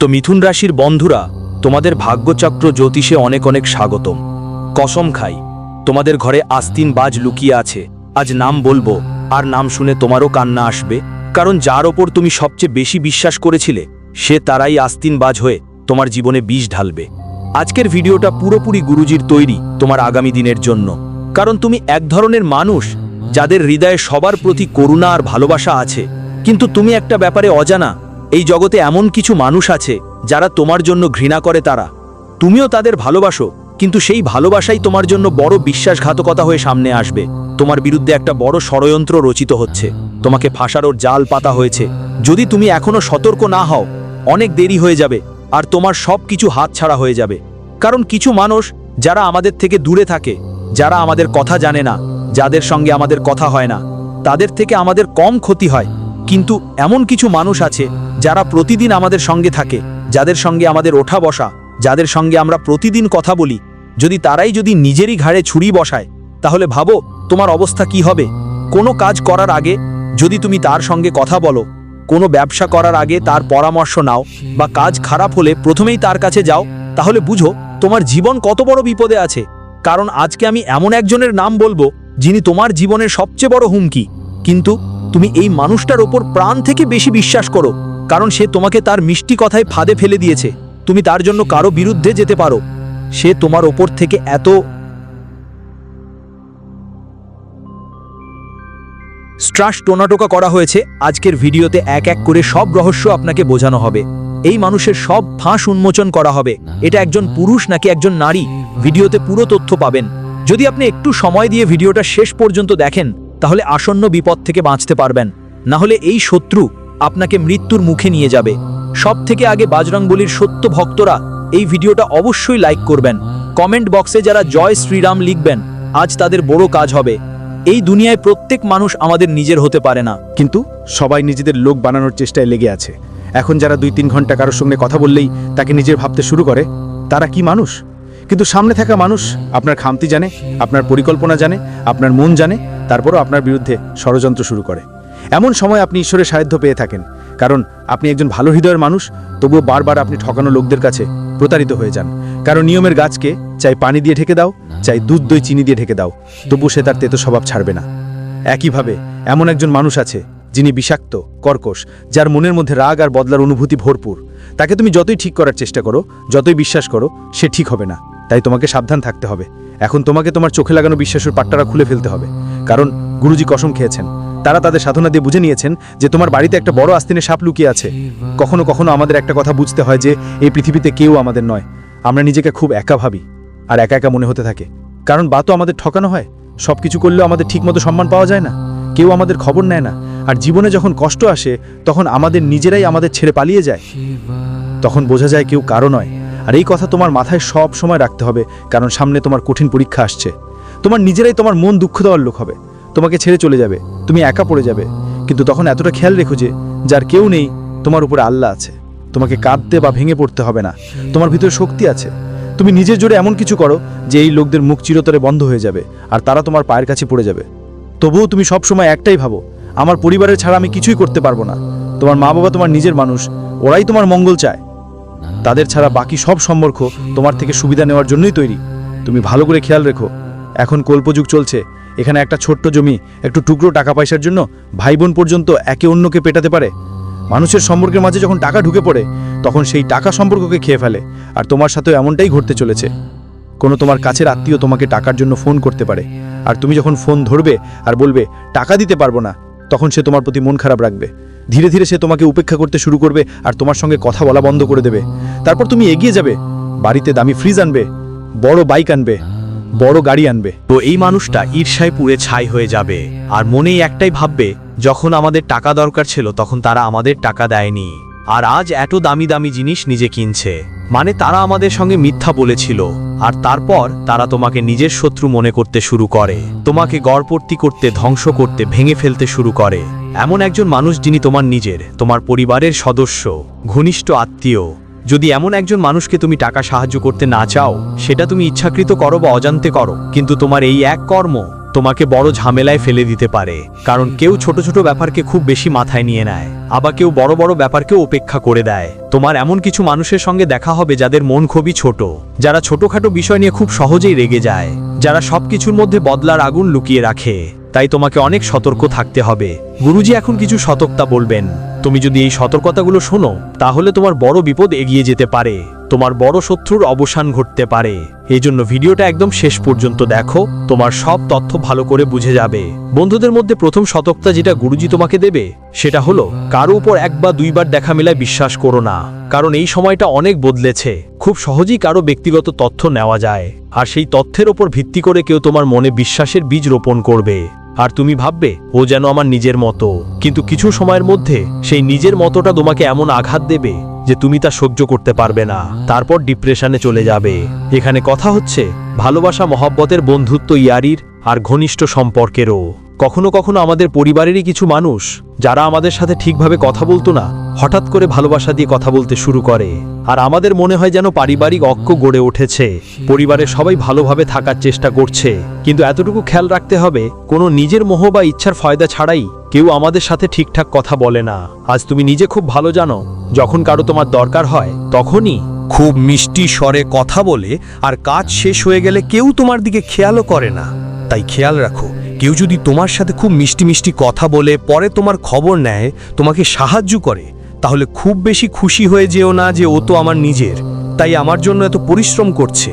তো মিথুন রাশির বন্ধুরা, তোমাদের ভাগ্যচক্র জ্যোতিষে অনেক অনেক স্বাগতম। কসম খাই, তোমাদের ঘরে আস্তিন বাজ লুকিয়ে আছে। আজ নাম বলব, আর নাম শুনে তোমারও কান্না আসবে, কারণ যার ওপর তুমি সবচেয়ে বেশি বিশ্বাস করেছিলে, সে তারাই আস্তিন বাজ হয়ে তোমার জীবনে বিষ ঢালবে। আজকের ভিডিওটা পুরোপুরি গুরুজির তৈরি তোমার আগামী দিনের জন্য। কারণ তুমি এক ধরনের মানুষ, যাদের হৃদয়ে সবার প্রতি করুণা আর ভালোবাসা আছে। কিন্তু তুমি একটা ব্যাপারে অজানা এই জগতে এমন কিছু মানুষ আছে, যারা তোমার জন্য ঘৃণা করে তারা। তুমিও তাদের ভালোবাসো, কিন্তু সেই ভালোবাসাই তোমার জন্য বড় বিশ্বাসঘাতকতা হয়ে সামনে আসবে। তোমার বিরুদ্ধে একটা বড় ষড়যন্ত্র রচিত হচ্ছে। তোমাকে ফাঁসারোর জাল পাতা হয়েছে। যদি তুমি এখনও সতর্ক না হও, অনেক দেরি হয়ে যাবে, আর তোমার সব কিছু হাতছাড়া হয়ে যাবে। কারণ কিছু মানুষ, যারা আমাদের থেকে দূরে থাকে, যারা আমাদের কথা জানে না, যাদের সঙ্গে আমাদের কথা হয় না, তাদের থেকে আমাদের কম ক্ষতি হয়। কিন্তু এমন কিছু মানুষ আছে যারা প্রতিদিন আমাদের সঙ্গে থাকে, যাদের সঙ্গে আমাদের ওঠা বসা, যাদের সঙ্গে আমরা প্রতিদিন কথা বলি। যদি তারাই যদি নিজেরই ঘাড়ে ছুরি বসায়, তাহলে ভাবো তোমার অবস্থা কি হবে। কোনো কাজ করার আগে যদি তুমি তার সঙ্গে কথা বলো, কোনো ব্যবসা করার আগে তার পরামর্শ নাও বা কাজ খারাপ হলে প্রথমেই তার কাছে যাও, তাহলে বুঝো তোমার জীবন কত বড় বিপদে আছে। কারণ আজকে আমি এমন একজনের নাম বলব যিনি তোমার জীবনের সবচেয়ে বড় হুমকি। কিন্তু তুমি এই মানুষটার ওপর প্রাণ থেকে বেশি বিশ্বাস করো, কারণ সে তোমাকে তার মিষ্টি কথায় ফাঁদে ফেলে দিয়েছে। তুমি তার জন্য কারও বিরুদ্ধে যেতে পারো। সে তোমার ওপর থেকে এত স্ট্রাস টোনাটোকা করা হয়েছে, আজকের ভিডিওতে এক এক করে সব রহস্য আপনাকে বোঝানো হবে। এই মানুষের সব ফাঁস উন্মোচন করা হবে। এটা একজন পুরুষ নাকি একজন নারী? ভিডিওতে পুরো তথ্য পাবেন। যদি আপনি একটু সময় দিয়ে ভিডিওটা শেষ পর্যন্ত দেখেন তাহলে আসন্ন বিপদ থেকে বাঁচতে পারবেন। না হলে এই শত্রু আপনাকে মৃত্যুর মুখে নিয়ে যাবে। সব থেকে আগে বাজরংবলির সত্য ভক্তরা এই ভিডিওটা অবশ্যই লাইক করবেন। কমেন্ট বক্সে যারা জয় শ্রীরাম লিখবেন, আজ তাদের বড় কাজ হবে। এই দুনিয়ায় প্রত্যেক মানুষ আমাদের নিজের হতে পারে না। কিন্তু সবাই নিজেদের লোক বানানোর চেষ্টায় লেগে আছে। এখন যারা দুই তিন ঘণ্টা কারোর সঙ্গে কথা বললেই তাকে নিজের ভাবতে শুরু করে, তারা কি মানুষ? কিন্তু সামনে থাকা মানুষ আপনার খামতি জানে, আপনার পরিকল্পনা জানে, আপনার মন জানে তারপরও আপনার বিরুদ্ধে ষড়যন্ত্র শুরু করে। এমন সময় আপনি ঈশ্বরের সাহায্য পেয়ে থাকেন, কারণ আপনি একজন ভালো হৃদয়ের মানুষ, তবুও বারবার আপনি ঠকানো লোকদের কাছে প্রতারিত হয়ে যান। কারণ নিয়মের গাছকে চাই পানি দিয়ে ঢেকে দাও, চাই দুধ, দই, চিনি দিয়ে ঢেকে দাও তবু সে তার তেতো স্বভাব ছাড়বে না। একইভাবে এমন একজন মানুষ আছে, যিনি বিষাক্ত, কর্কশ, যার মনের মধ্যে রাগ আর বদলার অনুভূতি ভরপুর। তাকে তুমি যতই ঠিক করার চেষ্টা করো, যতই বিশ্বাস করো, সে ঠিক হবে না। তাই তোমাকে সাবধান থাকতে হবে। এখন তোমাকে তোমার চোখে লাগানো বিশ্বাসের পাট্টারা খুলে ফেলতে হবে। কারণ গুরুজি কসম খেয়েছেন। তারা তাদের সাধনা দিয়ে বুঝে নিয়েছেন যে তোমার বাড়িতে একটা বড় আস্তিনে সাপ লুকিয়ে আছে। কখনো কখনো আমাদের একটা কথা বুঝতে হয় যে এই পৃথিবীতে কেউ আমাদের নয়। আমরা নিজেকে খুব একা ভাবি আর একা একা মনে হতে থাকে। কারণ বা তো আমাদের ঠকানো হয়। সব কিছু করলেও আমাদের ঠিকমতো সম্মান পাওয়া যায় না। কেউ আমাদের খবর নেয় না। আর জীবনে যখন কষ্ট আসে, তখন আমাদের নিজেরাই আমাদের ছেড়ে পালিয়ে যায়। তখন বোঝা যায় কেউ কারও নয়। আর এই কথা তোমার মাথায় সব সময় রাখতে হবে, কারণ সামনে তোমার কঠিন পরীক্ষা আসছে। তোমার নিজেরাই তোমার মন দুঃখ দেওয়ার লোক হবে। তোমাকে ছেড়ে চলে যাবে, তুমি একা পড়ে যাবে। কিন্তু তখন এতটা খেয়াল রেখো যে, যার কেউ নেই, তোমার উপরে আল্লাহ আছে। তোমাকে কাঁদতে বা ভেঙে পড়তে হবে না। তোমার ভিতরে শক্তি আছে। তুমি নিজের জোরে এমন কিছু করো, যে এই লোকদের মুখ চিরতরে বন্ধ হয়ে যাবে, আর তারা তোমার পায়ের কাছে পড়ে যাবে। তবুও তুমি সব সময় একটাই ভাবো, আমার পরিবারের ছাড়া আমি কিছুই করতে পারব না। তোমার মা বাবা তোমার নিজের মানুষ, ওরাই তোমার মঙ্গল চায়। তাদের ছাড়া বাকি সব সম্পর্ক তোমার থেকে সুবিধা নেওয়ার জন্যই তৈরি। তুমি ভালো করে খেয়াল রেখো। এখন কল্পযুগ চলছে। এখানে একটা ছোট্ট জমি, একটু টুকরো টাকা পয়সার জন্য ভাই বোন পর্যন্ত একে অন্যকে পেটাতে পারে। মানুষের সম্পর্কের মাঝে যখন টাকা ঢুকে পড়ে, তখন সেই টাকা সম্পর্ককে খেয়ে ফেলে। আর তোমার সাথেও এমনটাই ঘটতে চলেছে। কোনো তোমার কাছের আত্মীয় তোমাকে টাকার জন্য ফোন করতে পারে। আর তুমি যখন ফোন ধরবে আর বলবে, টাকা দিতে পারব না, তখন সে তোমার প্রতি মন খারাপ রাখবে। ধীরে ধীরে সে তোমাকে উপেক্ষা করতে শুরু করবে আর তোমার সঙ্গে কথা বলা বন্ধ করে দেবে। তারপর তুমি এগিয়ে যাবে। বাড়িতে দামি ফ্রিজ আনবে, বড় বাইক আনবে, বড় গাড়ি আনবে। তো এই মানুষটা ঈর্ষায় পুড়ে ছাই হয়ে যাবে আর মনেই একটাই ভাববে, যখন আমাদের টাকা দরকার ছিল তখন তারা আমাদের টাকা দেয়নি। আর আজ এত দামি দামি জিনিস নিজে কিনছে। মানে তারা আমাদের সঙ্গে মিথ্যা বলেছিল, আর তারপর তারা তোমাকে নিজের শত্রু মনে করতে শুরু করে। তোমাকে গড়পর্তি করতে, ধ্বংস করতে, ভেঙে ফেলতে শুরু করে। এমন একজন মানুষ যিনি তোমার নিজের, তোমার পরিবারের সদস্য, ঘনিষ্ঠ আত্মীয়। যদি এমন একজন মানুষকে তুমি টাকা সাহায্য করতে না চাও, সেটা তুমি ইচ্ছাকৃত করো বা অজান্তে করো, কিন্তু তোমার এই এক কর্ম তোমাকে বড় ঝামেলায় ফেলে দিতে পারে, কারণ কেউ ছোট ছোট ব্যাপারকে খুব বেশি মাথায় নিয়ে নেয়, আবার কেউ বড় বড় ব্যাপারকেও উপেক্ষা করে দেয়। তোমার এমন কিছু মানুষের সঙ্গে দেখা হবে যাদের মন খুবই ছোট, যারা ছোটখাটো বিষয় নিয়ে খুব সহজেই রেগে যায়, যারা সবকিছুর মধ্যে বদলার আগুন লুকিয়ে রাখে। তাই তোমাকে অনেক সতর্ক থাকতে হবে। গুরুজি এখন কিছু সতর্কতা বলবেন। তুমি যদি এই সতর্কতাগুলো শোনো, তাহলে তোমার বড় বিপদ এগিয়ে যেতে পারে। তোমার বড় শত্রুর অবসান ঘটতে পারে। এই জন্য ভিডিওটা একদম শেষ পর্যন্ত দেখো, তোমার সব তথ্য ভালো করে বুঝে যাবে। বন্ধুদের মধ্যে প্রথম সতর্কতা যেটা গুরুজি তোমাকে দেবে, সেটা হলো, কারও উপর এক বা দুইবার দেখা মেলায় বিশ্বাস করো না, কারণ এই সময়টা অনেক বদলেছে। খুব সহজেই কারও ব্যক্তিগত তথ্য নেওয়া যায়, আর সেই তথ্যের ওপর ভিত্তি করে কেউ তোমার মনে বিশ্বাসের বীজ রোপণ করবে। আর তুমি ভাববে, ও যেন আমার নিজের মতো, কিন্তু কিছু সময়ের মধ্যে সেই নিজের মতোটা তোমাকে এমন আঘাত দেবে যে তুমি তা সহ্য করতে পারবে না। তারপর ডিপ্রেশনে চলে যাবে। এখানে কথা হচ্ছে, ভালোবাসা মহাব্বতের বন্ধুত্ব ইয়ারির আর ঘনিষ্ঠ সম্পর্কেরও। কখনো কখনো আমাদের পরিবারেরই কিছু মানুষ, যারা আমাদের সাথে ঠিকভাবে কথা বলতো না, হঠাৎ করে ভালোবাসা দিয়ে কথা বলতে শুরু করে। আর আমাদের মনে হয় যেন পারিবারিক অক্ষ গড়ে উঠেছে। পরিবারের সবাই ভালোভাবে থাকার চেষ্টা করছে। কিন্তু এতটুকু খেয়াল রাখতে হবে, কোনো নিজের মোহ বা ইচ্ছার ফয়দা ছাড়াই কেউ আমাদের সাথে ঠিকঠাক কথা বলে না। আজ তুমি নিজে খুব ভালো জানো, যখন কারও তোমার দরকার হয়, তখনই খুব মিষ্টি স্বরে কথা বলে আর কাজ শেষ হয়ে গেলে কেউ তোমার দিকে খেয়ালও করে না। তাই খেয়াল রাখো, কেউ যদি তোমার সাথে খুব মিষ্টি মিষ্টি কথা বলে, পরে তোমার খবর নেয়, তোমাকে সাহায্য করে। তাহলে খুব বেশি খুশি হয়ে যেও না যে ও তো আমার নিজের। তাই আমার জন্য এত পরিশ্রম করছে।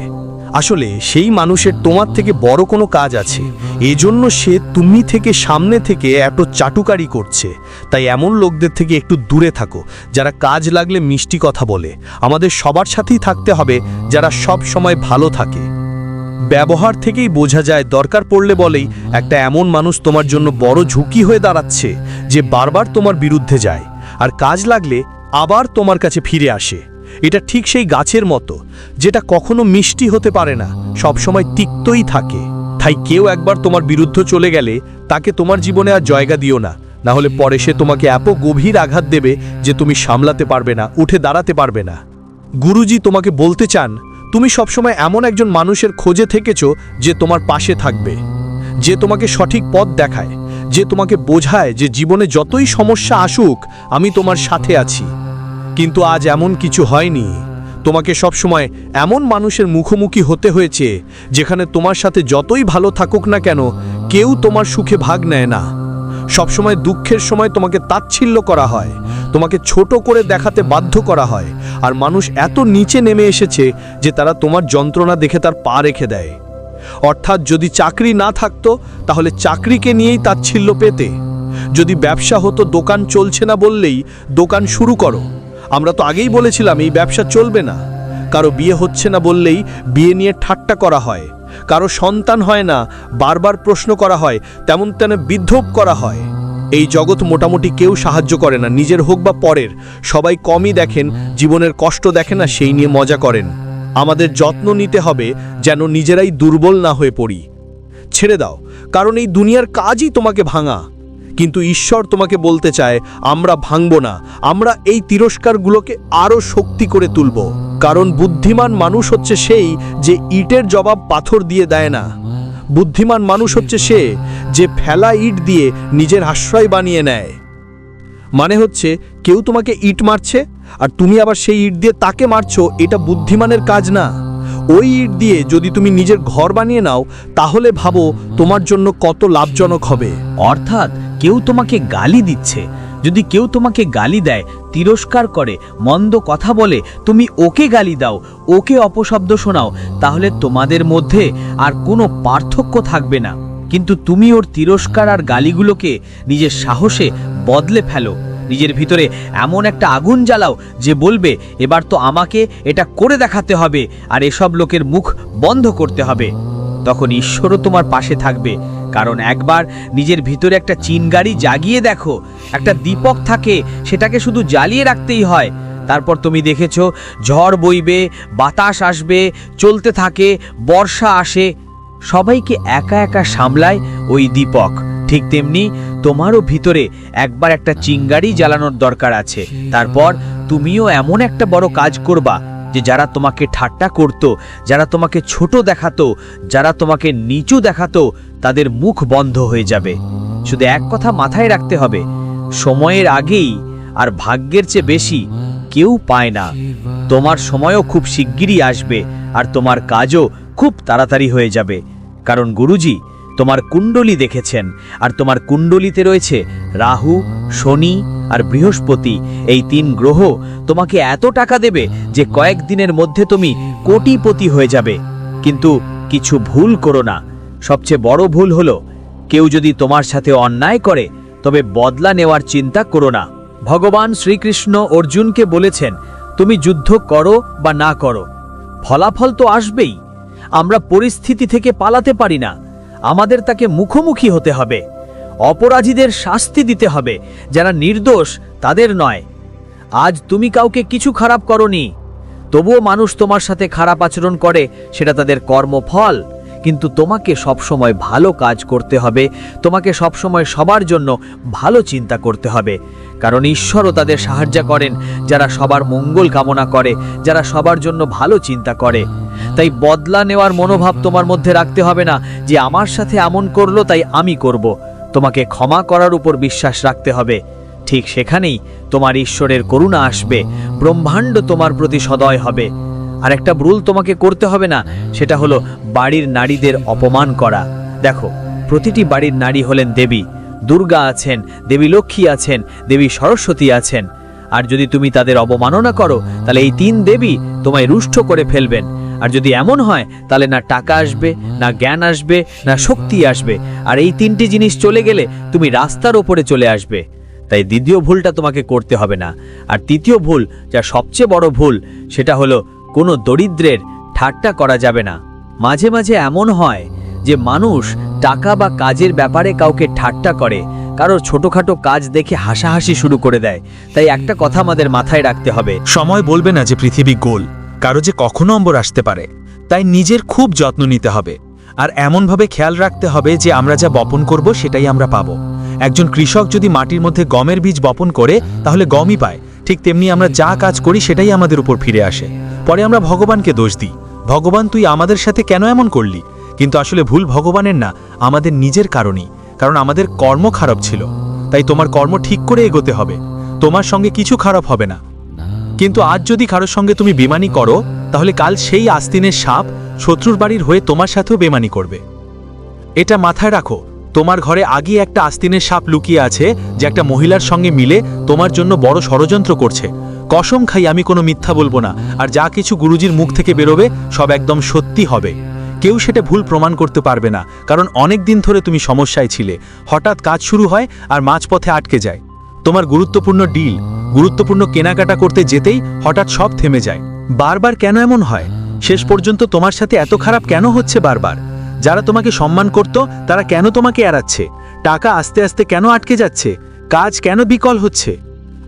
আসলে সেই মানুষের তোমার থেকে বড় কোনো কাজ আছে। এজন্য সে তুমি থেকে সামনে থেকে এত চাটুকারি করছে। তাই এমন লোকদের থেকে একটু দূরে থাকো, যারা কাজ লাগলে মিষ্টি কথা বলে। আমাদের সবার সাথেই থাকতে হবে, যারা সব সময় ভালো থাকে। ব্যবহার থেকেই বোঝা যায়, দরকার পড়লে বলেই, একটা এমন মানুষ তোমার জন্য বড় ঝুঁকি হয়ে দাঁড়াচ্ছে, যে বারবার তোমার বিরুদ্ধে যায়। আর কাজ লাগলে আবার তোমার কাছে ফিরে আসে। এটা ঠিক সেই গাছের মতো, যেটা কখনো মিষ্টি হতে পারে না, সবসময় তিক্তই থাকে। তাই কেউ একবার তোমার বিরুদ্ধে চলে গেলে তাকে তোমার জীবনে আর জায়গা দিও না না হলে পরে সে তোমাকে এত গভীর আঘাত দেবে যে তুমি সামলাতে পারবে না, উঠে দাঁড়াতে পারবে না। গুরুজি তোমাকে বলতে চান, তুমি সবসময় এমন একজন মানুষের খোঁজে থেকেছো যে তোমার পাশে থাকবে, যে তোমাকে সঠিক পথ দেখায়। যে তোমাকে বোঝায় যে জীবনে যতই সমস্যা আসুক, আমি তোমার সাথে আছি। কিন্তু আজ এমন কিছু হয়নি। তোমাকে সবসময় এমন মানুষের মুখোমুখি হতে হয়েছে, যেখানে তোমার সাথে যতই ভালো থাকুক না কেন, কেউ তোমার সুখে ভাগ নেয় না। সবসময় দুঃখের সময় তোমাকে তাচ্ছিল্য করা হয়, তোমাকে ছোট করে দেখাতে বাধ্য করা হয়, আর মানুষ এত নিচে নেমে এসেছে যে তারা তোমার যন্ত্রণা দেখে তার পা রেখে দেয়। অর্থাৎ যদি চাকরি না থাকতো, তাহলে চাকরিকে নিয়েই তাচ্ছিল্য পেতে। যদি ব্যবসা হতো, দোকান চলছে না বললেই দোকান শুরু করো। আমরা তো আগেই বলেছিলাম, এই ব্যবসা চলবে না। কারও বিয়ে হচ্ছে না বললেই বিয়ে নিয়ে ঠাট্টা করা হয়। কারও সন্তান হয় না, বারবার প্রশ্ন করা হয়, তেমন তেন বিদ্ধোপ করা হয়। এই জগৎ মোটামুটি কেউ সাহায্য করে না, নিজের হোক বা পরের। সবাই কমই দেখেন, জীবনের কষ্ট দেখে না, সেই নিয়ে মজা করেন। আমাদের যত্ন নিতে হবে যেন নিজেরাই দুর্বল না হয়ে পড়ি। ছেড়ে দাও, কারণ এই দুনিয়ার কাজই তোমাকে ভাঙা। কিন্তু ঈশ্বর তোমাকে বলতে চায়, আমরা ভাঙব না, আমরা এই তিরস্কারগুলোকে আরও শক্তি করে তুলব। কারণ বুদ্ধিমান মানুষ হচ্ছে সেই যে ইটের জবাব পাথর দিয়ে দেয় না। বুদ্ধিমান মানুষ হচ্ছে সে যে ফেলা ইট দিয়ে নিজের আশ্রয় বানিয়ে নেয়। মানে হচ্ছে, কেউ তোমাকে ইট মারছে? আর তুমি আবার সেই ইট দিয়ে তাকে মারছো, এটা বুদ্ধিমানের কাজ না। ওই ইট দিয়ে যদি তুমি নিজের ঘর বানিয়ে নাও, তাহলে ভাবো তোমার জন্য কত লাভজনক হবে। অর্থাৎ কেউ তোমাকে গালি দিচ্ছে। যদি কেউ তোমাকে গালি দেয়, তিরস্কার করে, মন্দ কথা বলে, তুমি ওকে গালি দাও, ওকে অপশব্দ শোনাও, তাহলে তোমাদের মধ্যে আর কোনো পার্থক্য থাকবে না। কিন্তু তুমি ওর তিরস্কার আর গালিগুলোকে নিজের সাহসে বদলে ফেলো। নিজের ভিতরে এমন একটা আগুন জ্বালাও যে বলবে, এবার তো আমাকে এটা করে দেখাতে হবে আর এসব লোকের মুখ বন্ধ করতে হবে। তখন ঈশ্বরও তোমার পাশে থাকবে, কারণ একবার নিজের ভিতরে একটা চিনগাড়ি জাগিয়ে দেখো, একটা দীপক থাকে, সেটাকে শুধু জ্বালিয়ে রাখতেই হয়। তারপর তুমি দেখেছ, ঝড় বইবে, বাতাস আসবে, চলতে থাকে, বর্ষা আসে, সবাইকে একা একা সামলায় ওই দীপক। ঠিক তেমনি তোমারও ভিতরে একবার একটা চিঙ্গারি জ্বালানোর দরকার আছে। তারপর তুমিও এমন একটা বড় কাজ করবা যে যারা তোমাকে ঠাট্টা করত, যারা তোমাকে ছোট দেখাতো, যারা তোমাকে নিচু দেখাতো, তাদের মুখ বন্ধ হয়ে যাবে। শুধু এক কথা মাথায় রাখতে হবে, সময়ের আগেই আর ভাগ্যের চেয়ে বেশি কেউ পায় না। তোমার সময়ও খুব শিগগিরই আসবে আর তোমার কাজও খুব তাড়াতাড়ি হয়ে যাবে। কারণ গুরুজি তোমার কুণ্ডলী দেখেছেন, আর তোমার কুণ্ডলিতে রয়েছে রাহু, শনি আর বৃহস্পতি। এই তিন গ্রহ তোমাকে এত টাকা দেবে যে কয়েকদিনের মধ্যে তুমি কোটিপতি হয়ে যাবে। কিন্তু কিছু ভুল করো না। সবচেয়ে বড় ভুল হলো, কেউ যদি তোমার সাথে অন্যায় করে, তবে বদলা নেওয়ার চিন্তা করো না। ভগবান শ্রীকৃষ্ণ অর্জুনকে বলেছেন, তুমি যুদ্ধ করো বা না করো। ফলাফল তো আসবেই। আমরা পরিস্থিতি থেকে পালাতে পারি না। আমাদের তাকে মুখোমুখি হতে হবে। অপরাধীদের শাস্তি দিতে হবে, যারা নির্দোষ তাদের নয়। আজ তুমি কাউকে কিছু খারাপ করনি, তবুও মানুষ তোমার সাথে খারাপ আচরণ করে, সেটা তাদের কর্মফল। কিন্তু তোমাকে সবসময় ভালো কাজ করতে হবে, তোমাকে সবসময় সবার জন্য ভালো চিন্তা করতে হবে। কারণ ঈশ্বরও তাদের সাহায্য করেন, যারা সবার মঙ্গল কামনা করে, যারা সবার জন্য ভালো চিন্তা করে। তাই বদলা নেওয়ার মনোভাব তোমার মধ্যে রাখতে হবে না, যে আমার সাথে এমন করল তাই আমি করব। তোমাকে ক্ষমা করার উপর বিশ্বাস রাখতে হবে। ঠিক সেখানেই তোমার ঈশ্বরের করুণা আসবে, ব্রহ্মাণ্ড তোমার প্রতি সদয় হবে। আর একটা ভুল তোমাকে করতে হবে না, সেটা হলো বাড়ির নারীদের অপমান করা। দেখো, প্রতিটি বাড়ির নারী হলেন দেবী। দুর্গা আছেন, দেবী লক্ষ্মী আছেন, দেবী সরস্বতী আছেন। আর যদি তুমি তাদের অবমাননা করো, তাহলে এই তিন দেবী তোমায় রুষ্ট করে ফেলবেন। আর যদি এমন হয়, তাহলে না টাকা আসবে, না জ্ঞান আসবে, না শক্তি আসবে। আর এই তিনটি জিনিস চলে গেলে তুমি রাস্তার ওপরে চলে আসবে। তাই দ্বিতীয় ভুলটা তোমাকে করতে হবে না। আর তৃতীয় ভুল, যা সবচেয়ে বড় ভুল, সেটা হলো কোনো দরিদ্রের ঠাট্টা করা যাবে না। মাঝে মাঝে এমন হয় যে মানুষ টাকা বা কাজের ব্যাপারে কাউকে ঠাট্টা করে, কারোর ছোটখাটো কাজ দেখে হাসাহাসি শুরু করে দেয়। তাই একটা কথা আমাদের মাথায় রাখতে হবে। সময় বলবে না যে পৃথিবী গোল, কারও যে কখনো অম্বর আসতে পারে, তাই নিজের খুব যত্ন নিতে হবে। আর এমনভাবে খেয়াল রাখতে হবে যে আমরা যা বপন করব সেটাই আমরা পাব। একজন কৃষক যদি মাটির মধ্যে গমের বীজ বপন করে, তাহলে গমই পায়। ঠিক তেমনি আমরা যা কাজ করি সেটাই আমাদের উপর ফিরে আসে। পরে আমরা ভগবানকে দোষ দিই। ভগবান, তুই আমাদের সাথে কেন এমন করলি? কিন্তু আসলে ভুল ভগবানের না, আমাদের নিজের কারণেই। কারণ আমাদের কর্ম খারাপ ছিল। তাই তোমার কর্ম ঠিক করে এগোতে হবে। তোমার সঙ্গে কিছু খারাপ হবে না। কিন্তু আজ যদি কারোর সঙ্গে তুমি বেমানি করো, তাহলে কাল সেই আস্তিনের সাপ শত্রুর বাড়ির হয়ে তোমার সাথেও বেমানি করবে। এটা মাথায় রাখো। তোমার ঘরে আগে একটা আস্তিনের সাপ লুকিয়ে আছে, যে একটা মহিলার সঙ্গে মিলে তোমার জন্য বড় ষড়যন্ত্র করছে। কসম খাই, আমি কোনো মিথ্যা বলব না, আর যা কিছু গুরুজির মুখ থেকে বেরোবে, সব একদম সত্যি হবে। কেউ সেটা ভুল প্রমাণ করতে পারবে না, কারণ অনেক দিন ধরে তুমি সমস্যায় ছিলে। হঠাৎ কাজ শুরু হয় আর মাঝপথে আটকে যায়। তোমার গুরুত্বপূর্ণ ডিল, গুরুত্বপূর্ণ কেনাকাটা করতে যেতেই হঠাৎ সব থেমে যায়। বারবার কেন এমন হয়? শেষ পর্যন্ত তোমার সাথে এত খারাপ কেন হচ্ছে বারবার? যারা তোমাকে সম্মান করত, তারা কেন তোমাকে এড়াচ্ছে? টাকা আস্তে আস্তে কেন আটকে যাচ্ছে? কাজ কেন বিকল হচ্ছে?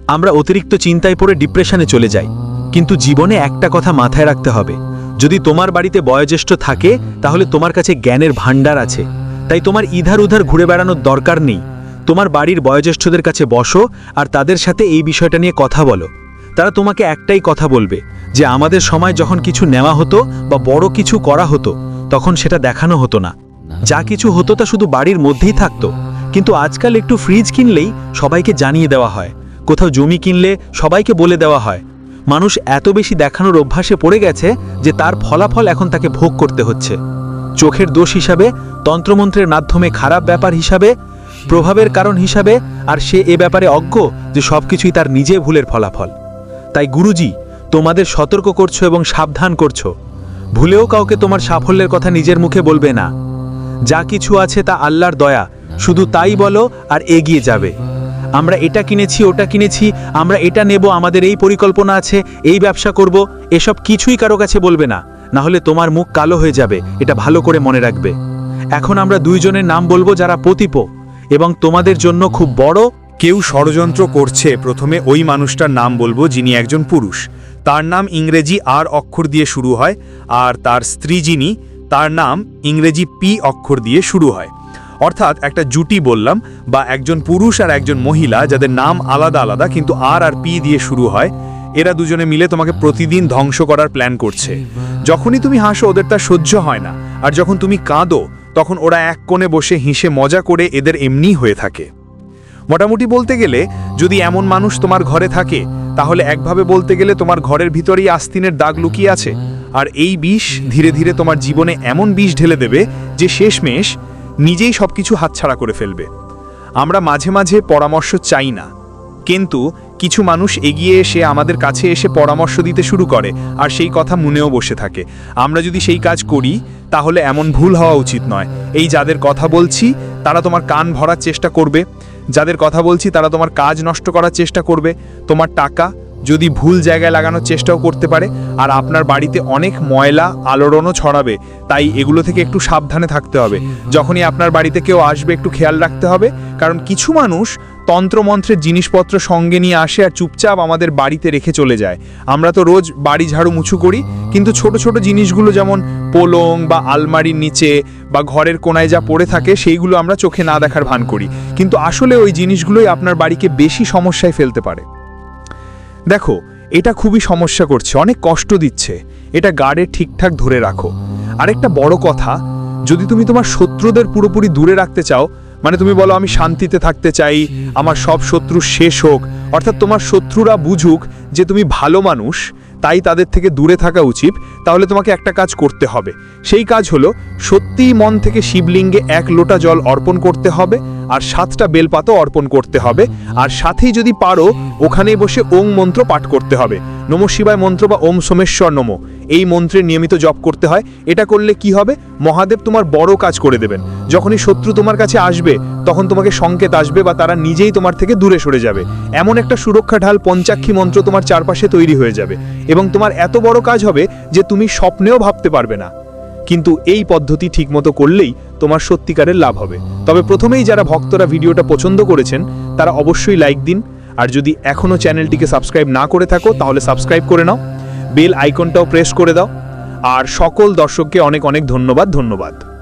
আমরা অতিরিক্ত চিন্তায় পড়ে ডিপ্রেশনে চলে যাই। কিন্তু জীবনে একটা কথা মাথায় রাখতে হবে। যদি তোমার বাড়িতে বয়োজ্যেষ্ঠ থাকে, তাহলে তোমার কাছে জ্ঞানের ভাণ্ডার আছে। তাই তোমার ইধার উধার ঘুরে বেড়ানোর দরকার নেই। তোমার বাড়ির বয়োজ্যেষ্ঠদের কাছে বসো আর তাদের সাথে এই বিষয়টা নিয়ে কথা বলো। তারা তোমাকে একটাই কথা বলবে, যে আমাদের সময় যখন কিছু নেওয়া হতো বা বড় কিছু করা হতো তখন সেটা দেখানো হতো না। যা কিছু হতো তা শুধু বাড়ির মধ্যেই থাকতো। কিন্তু আজকাল একটু ফ্রিজ কিনলেই সবাইকে জানিয়ে দেওয়া হয়। কোথাও জমি কিনলে সবাইকে বলে দেওয়া হয়। মানুষ এত বেশি দেখানোর অভ্যাসে পড়ে গেছে যে তার ফলাফল এখন তাকে ভোগ করতে হচ্ছে। চোখের দোষ হিসাবে, তন্ত্রমন্ত্রের মাধ্যমে খারাপ ব্যাপার হিসাবে, প্রভাবের কারণ হিসাবে, আর সে এ ব্যাপারে অজ্ঞ যে সবকিছুই তার নিজে ভুলের ফলাফল। তাই গুরুজি, তোমাদের সতর্ক করছ এবং সাবধান করছ। ভুলেও কাউকে তোমার সাফল্যের কথা নিজের মুখে বলবে না। যা কিছু আছে তা আল্লাহর দয়া, শুধু তাই বলো আর এগিয়ে যাবে। আমরা এটা কিনেছি, ওটা কিনেছি, আমরা এটা নেব, আমাদের এই পরিকল্পনা আছে, এই ব্যবসা করব, এসব কিছুই কারও কাছে বলবে না। না হলে তোমার মুখ কালো হয়ে যাবে, এটা ভালো করে মনে রাখবে। এখন আমরা দুইজনের নাম বলব যারা পতিপ এবং তোমাদের জন্য খুব বড় কেউ ষড়যন্ত্র করছে, প্রথমে ওই মানুষটার নাম বলব যিনি একজন পুরুষ। তার নাম ইংরেজি আর অক্ষর দিয়ে শুরু হয়, আর তার স্ত্রী যিনি, তার নাম ইংরেজি পি অক্ষর দিয়ে শুরু হয়। অর্থাৎ একটা জুটি বললাম, বা একজন পুরুষ আর একজন মহিলা, যাদের নাম আলাদা আলাদা, কিন্তু আর আর পি দিয়ে শুরু হয়, এরা দুজনে মিলে তোমাকে প্রতিদিন ধ্বংস করার প্ল্যান করছে। যখনই তুমি হাসো, ওদের তা সহ্য হয় না, আর যখন তুমি কাঁদো, তখন ওরা এক কোণে বসে হিসে মজা করে এদের এমনি হয়ে থাকে। মোটামুটি বলতে গেলে, যদি এমন মানুষ তোমার ঘরে থাকে তাহলে একভাবে বলতে গেলে তোমার ঘরের ভিতরেই আস্তিনের দাগ লুকিয়ে আছে। আর এই বিষ ধীরে ধীরে তোমার জীবনে এমন বিষ ঢেলে দেবে যে শেষমেশ নিজেই সবকিছু হাতছাড়া করে ফেলবে। আমরা মাঝে মাঝে পরামর্শ চাই না। কিন্তু কিছু মানুষ এগিয়ে এসে আমাদের কাছে এসে পরামর্শ দিতে শুরু করে, আর সেই কথা মনেও বসে থাকে। আমরা যদি সেই কাজ করি, তাহলে এমন ভুল হওয়া উচিত নয়। এই যাদের কথা বলছি, তারা তোমার কান ভরার চেষ্টা করবে। যাদের কথা বলছি তারা তোমার কাজ নষ্ট করার চেষ্টা করবে তোমার টাকা যদি ভুল জায়গায় লাগানোর চেষ্টাও করতে পারে আর আপনার বাড়িতে অনেক ময়লা আলোড়নও ছড়াবে তাই এগুলো থেকে একটু সাবধানে থাকতে হবে। যখনই আপনার বাড়িতে কেউ আসবে একটু খেয়াল রাখতে হবে কারণ কিছু মানুষ তন্ত্রমন্ত্রের জিনিসপত্র সঙ্গে নিয়ে আসে আর চুপচাপ আমাদের বাড়িতে রেখে চলে যায়। আমরা তো রোজ বাড়ি ঝাড়ু মুছু করি, কিন্তু ছোট ছোট জিনিসগুলো যেমন পোলং বা আলমারির নিচে বা ঘরের কোনায় যা পড়ে থাকে, সেইগুলো আমরা চোখে না দেখার ভান করি। কিন্তু আসলে ওই জিনিসগুলোই আপনার বাড়িকে বেশি সমস্যায় ফেলতে পারে। দেখো, এটা খুবই সমস্যা করছে, অনেক কষ্ট দিচ্ছে। এটা গার্ডে ঠিকঠাক ধরে রাখো। আরেকটা বড় কথা, যদি তুমি তোমার শত্রুদের পুরোপুরি দূরে রাখতে চাও মানে তুমি বলো, আমি শান্তিতে থাকতে চাই, আমার সব শত্রু শেষ হোক। অর্থাৎ তোমার শত্রুরা বুঝুক যে তুমি ভালো মানুষ, তাই তাদের থেকে দূরে থাকা উচিত। তাহলে তোমাকে একটা কাজ করতে হবে। সেই কাজ হলো, সত্যিই মন থেকে শিবলিঙ্গে এক লোটা জল অর্পণ করতে হবে, আর সাতটা বেলপাতও অর্পণ করতে হবে। আর সাথেই যদি পারো, ওখানেই বসে ওং মন্ত্র পাঠ করতে হবে। নম শিবায় মন্ত্র বা ওম সোমেশ্বর নম। এই মন্ত্রের নিয়মিত জপ করতে হয়। এটা করলে কি হবে? মহাদেব তোমার বড় কাজ করে দেবেন। যখনই শত্রু তোমার কাছে আসবে, তখন তোমাকে সংকেত আসবে বা তারা নিজেই তোমার থেকে দূরে সরে যাবে। এমন একটা সুরক্ষা ঢাল পঞ্চাক্ষী মন্ত্র তোমার চারপাশে তৈরি হয়ে যাবে এবং তোমার এত বড় কাজ হবে যে তুমি স্বপ্নেও ভাবতে পারবে না। কিন্তু এই পদ্ধতি ঠিকমতো করলেই তোমার সত্যিকারের লাভ হবে। তবে প্রথমেই যারা ভক্তরা ভিডিওটা পছন্দ করেছেন, তারা অবশ্যই লাইক দিন। আর যদি এখনও চ্যানেলটিকে সাবস্ক্রাইব না করে থাকো, তাহলে সাবস্ক্রাইব করে নাও, বেল আইকনটাও প্রেস করে দাও, আর সকল দর্শককে অনেক অনেক ধন্যবাদ ধন্যবাদ।